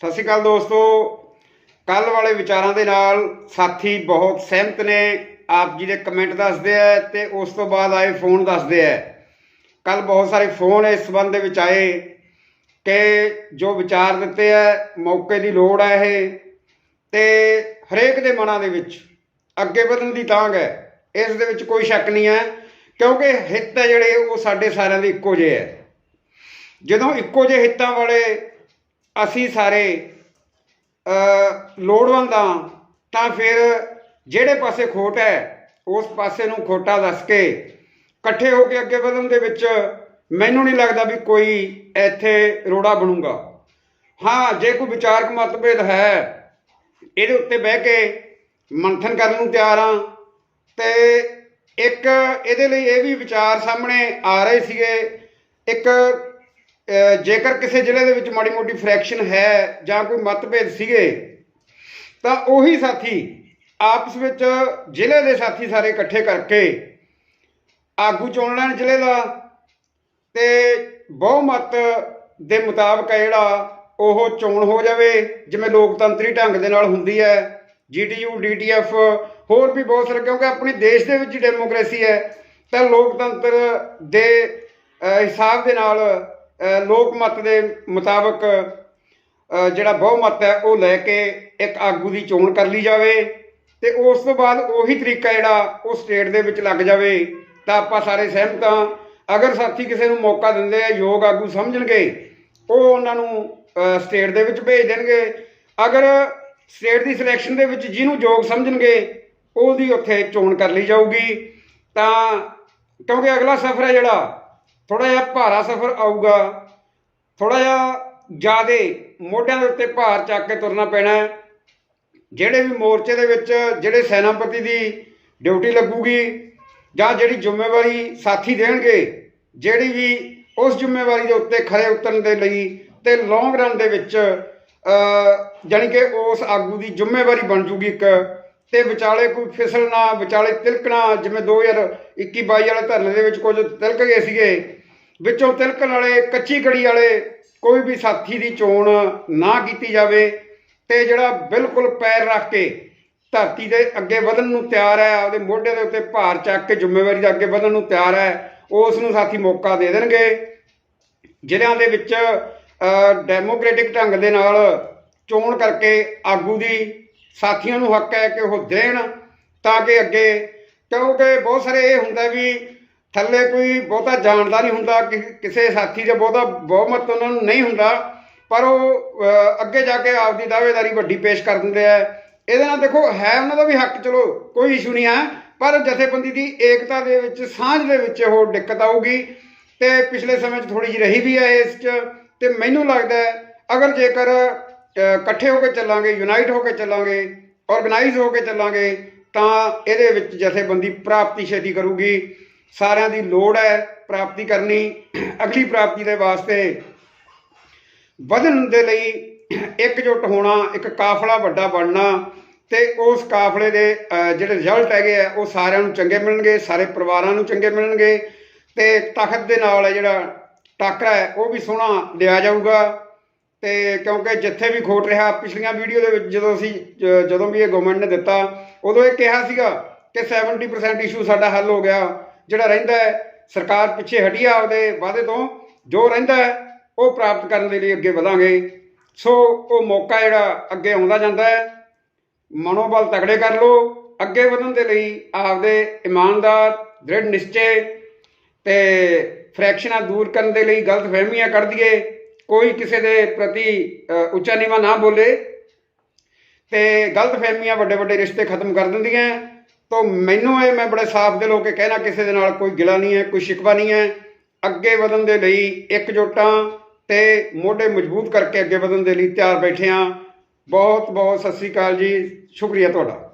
ਸਤਿ ਸ਼੍ਰੀ ਅਕਾਲ ਦੋਸਤੋ। ਕੱਲ ਵਾਲੇ ਵਿਚਾਰਾਂ ਦੇ ਨਾਲ ਸਾਥੀ ਬਹੁਤ ਸਹਿਮਤ ਨੇ। ਆਪ ਜੀ ਦੇ ਕਮੈਂਟ ਦੱਸਦੇ ਆ ਤੇ ਉਸ ਤੋਂ ਬਾਅਦ ਆਏ ਫੋਨ ਦੱਸਦੇ ਆ। ਕੱਲ ਬਹੁਤ ਸਾਰੇ ਫੋਨ ਇਸ ਸੰਬੰਧ ਦੇ ਵਿੱਚ ਆਏ ਕਿ ਜੋ ਵਿਚਾਰ ਦਿੱਤੇ ਆ, ਮੌਕੇ ਦੀ ਲੋੜ ਹੈ ਇਹ। ਤੇ ਹਰੇਕ ਦੇ ਮਨਾਂ ਦੇ ਵਿੱਚ ਅੱਗੇ ਵਧਣ ਦੀ ਤਾਂਗ ਹੈ। ਇਸ ਦੇ ਵਿੱਚ ਕੋਈ ਸ਼ੱਕ ਨਹੀਂ ਹੈ, ਕਿਉਂਕਿ ਹਿੱਤ ਹੈ ਜਿਹੜੇ, ਉਹ ਸਾਡੇ ਸਾਰਿਆਂ ਦੇ ਇੱਕੋ ਜਿਹੇ ਹੈ। ਜਦੋਂ ਇੱਕੋ ਜਿਹੇ ਹਿੱਤਾਂ ਵਾਲੇ ਅਸੀਂ ਸਾਰੇ ਲੋੜਵੰਦ ਹਾਂ, ਤਾਂ ਫਿਰ ਜਿਹੜੇ ਪਾਸੇ ਖੋਟ ਹੈ, ਉਸ ਪਾਸੇ ਨੂੰ ਖੋਟਾ ਦੱਸ ਕੇ ਇਕੱਠੇ ਹੋ ਕੇ ਅੱਗੇ ਵਧਣ ਦੇ ਵਿੱਚ ਮੈਨੂੰ ਨਹੀਂ ਲੱਗਦਾ ਵੀ ਕੋਈ ਇੱਥੇ ਰੋੜਾ ਬਣੂਗਾ। ਹਾਂ, ਜੇ ਕੋਈ ਵਿਚਾਰਕ ਮਤਭੇਦ ਹੈ, ਇਹਦੇ ਉੱਤੇ ਬਹਿ ਕੇ ਮੰਥਨ ਕਰਨ ਨੂੰ ਤਿਆਰ ਹਾਂ। ਤੇ ਇੱਕ, ਇਹਦੇ ਲਈ ਇਹ ਵੀ ਵਿਚਾਰ ਸਾਹਮਣੇ ਆ ਰਹੇ ਸੀਗੇ। ਇੱਕ ਜੇਕਰ ਕਿਸੇ ਜ਼ਿਲ੍ਹੇ ਦੇ ਵਿੱਚ ਮਾੜੀ ਮੋਟੀ ਫ੍ਰੈਕਸ਼ਨ ਹੈ ਜਾਂ ਕੋਈ ਮਤਭੇਦ ਸੀਗੇ, ਤਾਂ ਉਹੀ ਸਾਥੀ ਆਪਸ ਵਿੱਚ ਜ਼ਿਲ੍ਹੇ ਦੇ ਸਾਥੀ ਸਾਰੇ ਇਕੱਠੇ ਕਰਕੇ ਆਗੂ ਚੁਣ ਲੈਣ ਜ਼ਿਲ੍ਹੇ ਦਾ ਤੇ ਬਹੁਮਤ ਦੇ ਮੁਤਾਬਕ ਹੈ ਜਿਹੜਾ ਉਹ ਚੋਣ ਹੋ ਜਾਵੇ, ਜਿਵੇਂ ਲੋਕਤੰਤਰੀ ਢੰਗ ਦੇ ਨਾਲ ਹੁੰਦੀ ਹੈ ਜੀਟੀਯੂ ਡੀਟੀਐਫ ਹੋਰ ਵੀ ਬਹੁਤ ਸਾਰੇ, ਕਿਉਂਕਿ ਆਪਣੇ ਦੇਸ਼ ਦੇ ਵਿੱਚ ਡੈਮੋਕ੍ਰੇਸੀ ਹੈ, ਤਾਂ ਲੋਕਤੰਤਰ ਦੇ ਹਿਸਾਬ ਦੇ ਨਾਲ ਲੋਕ ਮਤ ਦੇ ਮੁਤਾਬਕ ਜਿਹੜਾ ਬਹੁਮਤ ਹੈ, ਉਹ ਲੈ ਕੇ ਇੱਕ ਆਗੂ ਦੀ ਚੋਣ ਕਰ ਲਈ ਜਾਵੇ ਤੇ ਉਸ ਤੋਂ ਬਾਅਦ ਉਹੀ ਤਰੀਕਾ ਜਿਹੜਾ ਉਹ ਸਟੇਟ ਦੇ ਵਿੱਚ ਲੱਗ ਜਾਵੇ, ਤਾਂ ਆਪਾਂ ਸਾਰੇ ਸਹਿਮਤ ਹਾਂ। ਅਗਰ ਸਾਥੀ ਕਿਸੇ ਨੂੰ ਮੌਕਾ ਦਿੰਦੇ ਆ, ਯੋਗ ਆਗੂ ਸਮਝਣਗੇ, ਉਹ ਉਹਨਾਂ ਨੂੰ ਸਟੇਟ ਦੇ ਵਿੱਚ ਭੇਜ ਦੇਣਗੇ। ਅਗਰ ਸਟੇਟ ਦੀ ਸਿਲੈਕਸ਼ਨ ਦੇ ਵਿੱਚ ਜਿਹਨੂੰ ਯੋਗ ਸਮਝਣਗੇ, ਉਹਦੀ ਉੱਥੇ ਚੋਣ ਕਰ ਲਈ ਜਾਊਗੀ। ਤਾਂ ਕਿਉਂਕਿ ਅਗਲਾ ਸਫ਼ਰ ਹੈ ਜਿਹੜਾ ਥੋੜਾ ਜਿਹਾ ਭਾਰਾ ਸਫ਼ਰ ਆਊਗਾ। ਥੋੜਾ ਜਿਹਾ ਜ਼ਿਆਦੇ ਮੋਢਿਆਂ ਦੇ ਉੱਤੇ ਭਾਰ ਚੱਕ ਕੇ ਤੁਰਨਾ ਪੈਣਾ ਜਿਹੜੇ ਵੀ ਮੋਰਚੇ ਦੇ ਵਿੱਚ ਜਿਹੜੇ ਸੈਨਾਪਤੀ ਦੀ ਡਿਊਟੀ ਲੱਗੂਗੀ ਜਾਂ ਜਿਹੜੀ ਜ਼ਿੰਮੇਵਾਰੀ ਸਾਥੀ ਦੇਣਗੇ, ਜਿਹੜੀ ਵੀ ਉਸ ਜ਼ਿੰਮੇਵਾਰੀ ਦੇ ਉੱਤੇ ਖਰੇ ਉਤਰਨ ਦੇ ਲਈ ਤੇ ਲੌਂਗ ਰਨ ਦੇ ਵਿੱਚ ਅ ਜਾਣੀ ਕਿ ਉਸ ਆਗੂ ਦੀ ਜ਼ਿੰਮੇਵਾਰੀ ਬਣ ਜੂਗੀ ਇੱਕ। ਤੇ ਵਿਚਾਲੇ ਕੋਈ ਫਿਸਲਣਾ, ਵਿਚਾਲੇ ਤਿਲਕਣਾ, ਜਿਵੇਂ 2021 22 ਵਾਲੇ ਧਰਨੇ ਦੇ ਵਿੱਚ ਕੁਝ ਤਿਲਕ ਗਏ ਸੀਗੇ ਵਿੱਚੋਂ ਤਿਲਕਣ ਵਾਲੇ ਕੱਚੀ ਕੜੀ ਵਾਲੇ ਕੋਈ ਵੀ ਸਾਥੀ ਦੀ ਚੋਣ ਨਾ ਕੀਤੀ ਜਾਵੇ ਤੇ ਜਿਹੜਾ ਬਿਲਕੁਲ ਪੈਰ ਰੱਖ ਕੇ ਧਰਤੀ ਦੇ ਅੱਗੇ ਵਧਣ ਨੂੰ ਤਿਆਰ ਹੈ ਉਹਦੇ ਮੋਢੇ ਦੇ ਉੱਤੇ ਭਾਰ ਚੱਕ ਕੇ ਜ਼ਿੰਮੇਵਾਰੀ ਦਾ ਅੱਗੇ ਵਧਣ ਨੂੰ ਤਿਆਰ ਹੈ ਉਸ ਨੂੰ ਸਾਥੀ ਮੌਕਾ ਦੇ ਦੇਣਗੇ। ਜ਼ਿਲ੍ਹਿਆਂ ਦੇ ਵਿੱਚ ਅ, ਡੈਮੋਕ੍ਰੈਟਿਕ ਢੰਗ ਦੇ ਨਾਲ ਚੋਣ ਕਰਕੇ ਆਗੂ ਦੀ ਸਾਥੀਆਂ ਨੂੰ ਹੱਕ ਹੈ ਕਿ ਉਹ ਦੇਣ ਤਾਂ ਕਿ ਅੱਗੇ ਕਿਉਂਕਿ ਬਹੁਤ ਸਾਰੇ ਇਹ ਹੁੰਦਾ ਵੀ ਥੱਲੇ ਕੋਈ ਬਹੁਤਾ ਜਾਣਦਾ ਨਹੀਂ ਹੁੰਦਾ, ਕਿ ਕਿਸੇ ਸਾਥੀ ਦੇ ਬਹੁਤਾ ਬਹੁਮਤ ਉਹਨਾਂ ਨੂੰ ਨਹੀਂ ਹੁੰਦਾ, ਪਰ ਉਹ ਅੱਗੇ ਜਾ ਕੇ ਆਪਦੀ ਦਾਅਵੇਦਾਰੀ ਵੱਡੀ ਪੇਸ਼ ਕਰ ਦਿੰਦੇ ਆ। ਇਹਦੇ ਨਾਲ ਦੇਖੋ, ਹੈ ਉਹਨਾਂ ਦਾ ਵੀ ਹੱਕ, ਚਲੋ, ਕੋਈ ਇਸ਼ੂ ਨਹੀਂ ਹੈ ਪਰ ਜਥੇਬੰਦੀ ਦੀ ਏਕਤਾ ਦੇ ਵਿੱਚ, ਸਾਂਝ ਦੇ ਵਿੱਚ ਉਹ ਦਿੱਕਤ ਆਊਗੀ। ਤੇ ਪਿਛਲੇ ਸਮੇਂ 'ਚ ਥੋੜੀ ਜਿਹੀ ਰਹੀ ਵੀ ਹੈ ਇਸ 'ਚ, ਤੇ ਮੈਨੂੰ ਲੱਗਦਾ ਅਗਰ ਜੇਕਰ ਇਕੱਠੇ ਹੋ ਕੇ ਚੱਲਾਂਗੇ ਯੂਨਾਈਟ ਹੋ ਕੇ ਚੱਲਾਂਗੇ ਆਰਗੇਨਾਈਜ਼ ਹੋ ਕੇ ਚੱਲਾਂਗੇ, ਤਾਂ ਇਹਦੇ ਵਿੱਚ ਜਥੇਬੰਦੀ ਪ੍ਰਾਪਤੀ ਛੇਤੀ ਕਰੂਗੀ। ਸਾਰਿਆਂ ਦੀ ਲੋੜ ਹੈ ਪ੍ਰਾਪਤੀ ਕਰਨੀ ਅਗਲੀ ਪ੍ਰਾਪਤੀ ਦੇ ਵਾਸਤੇ। ਵਧਣ ਦੇ ਲਈ ਇਕਜੁੱਟ ਹੋਣਾ, ਇੱਕ ਕਾਫਲਾ ਵੱਡਾ ਬਣਨਾ ਤੇ ਉਸ ਕਾਫਲੇ ਦੇ ਜਿਹੜੇ ਰਿਜ਼ਲਟ ਹੈਗੇ ਆ, ਉਹ ਸਾਰਿਆਂ ਨੂੰ ਚੰਗੇ ਮਿਲਣਗੇ, ਸਾਰੇ ਪਰਿਵਾਰਾਂ ਨੂੰ ਚੰਗੇ ਮਿਲਣਗੇ ਤੇ ਤਖਤ ਦੇ ਨਾਲ ਹੈ ਜਿਹੜਾ ਟਾਕਰਾ ਹੈ, ਉਹ ਵੀ ਸੋਹਣਾ ਲਿਆ ਜਾਊਗਾ। ਤੇ ਕਿਉਂਕਿ ਜਿੱਥੇ ਵੀ ਖੋਟ ਰਿਹਾ, ਪਿਛਲੀਆਂ ਵੀਡੀਓ ਦੇ ਵਿੱਚ ਜਦੋਂ ਅਸੀਂ, ਜ- ਜਦੋਂ ਵੀ ਇਹ ਗਵਰਨਮੈਂਟ ਨੇ ਦਿੱਤਾ, ਉਦੋਂ ਇਹ ਕਿਹਾ ਸੀਗਾ ਕਿ 70% ਇਸ਼ੂ ਸਾਡਾ ਹੱਲ ਹੋ ਗਿਆ। ਜਿਹੜਾ ਰਹਿੰਦਾ ਹੈ, ਸਰਕਾਰ ਪਿੱਛੇ ਹਟੀ ਆ ਉਹਦੇ ਵਾਅਦੇ ਤੋਂ, ਜੋ ਰਹਿੰਦਾ ਹੈ, ਉਹ ਪ੍ਰਾਪਤ ਕਰਨ ਦੇ ਲਈ ਅੱਗੇ ਵਧਾਂਗੇ। ਸੋ ਉਹ ਮੌਕਾ ਜਿਹੜਾ ਅੱਗੇ ਆਉਂਦਾ ਜਾਂਦਾ ਹੈ, ਮਨੋਬਲ ਤਗੜੇ ਕਰ ਲਓ, ਅੱਗੇ ਵਧਣ ਦੇ ਲਈ ਆਪਦੇ ਇਮਾਨਦਾਰ, ਦ੍ਰਿੜ ਨਿਸ਼ਚੇ ਤੇ ਫ੍ਰੈਕਸ਼ਨਾਂ ਦੂਰ ਕਰਨ ਦੇ ਲਈ ਗਲਤ ਫਹਿਮੀਆਂ ਕੱਢ ਦਈਏ, ਕੋਈ ਕਿਸੇ ਦੇ ਪ੍ਰਤੀ ਉੱਚਾ ਨੀਵਾਂ ਨਾ ਬੋਲੇ ਤੇ ਗਲਤ ਫਹਿਮੀਆਂ ਵੱਡੇ ਵੱਡੇ ਰਿਸ਼ਤੇ ਖਤਮ ਕਰ ਦਿੰਦੀਆਂ। ਤਾਂ ਮੈਨੂੰ ਇਹ ਮੈਂ ਬੜੇ ਸਾਫ਼ ਦਿਲ ਹੋ ਕੇ ਕਹਿਣਾ ਕਿਸੇ ਦੇ ਨਾਲ ਕੋਈ ਗਿਲਾ ਨਹੀਂ ਹੈ, ਕੋਈ ਸ਼ਿਕਵਾ ਨਹੀਂ ਹੈ। ਅੱਗੇ ਵਧਣ ਦੇ ਲਈ ਇਕਜੁੱਟਾਂ ਤੇ ਮੋਢੇ ਮਜ਼ਬੂਤ ਕਰਕੇ ਅੱਗੇ ਵਧਣ ਦੇ ਲਈ ਤਿਆਰ ਬੈਠੇ ਹਾਂ। ਬਹੁਤ ਬਹੁਤ ਸਤਿ ਸ੍ਰੀ ਅਕਾਲ ਜੀ, ਸ਼ੁਕਰੀਆ ਤੁਹਾਡਾ।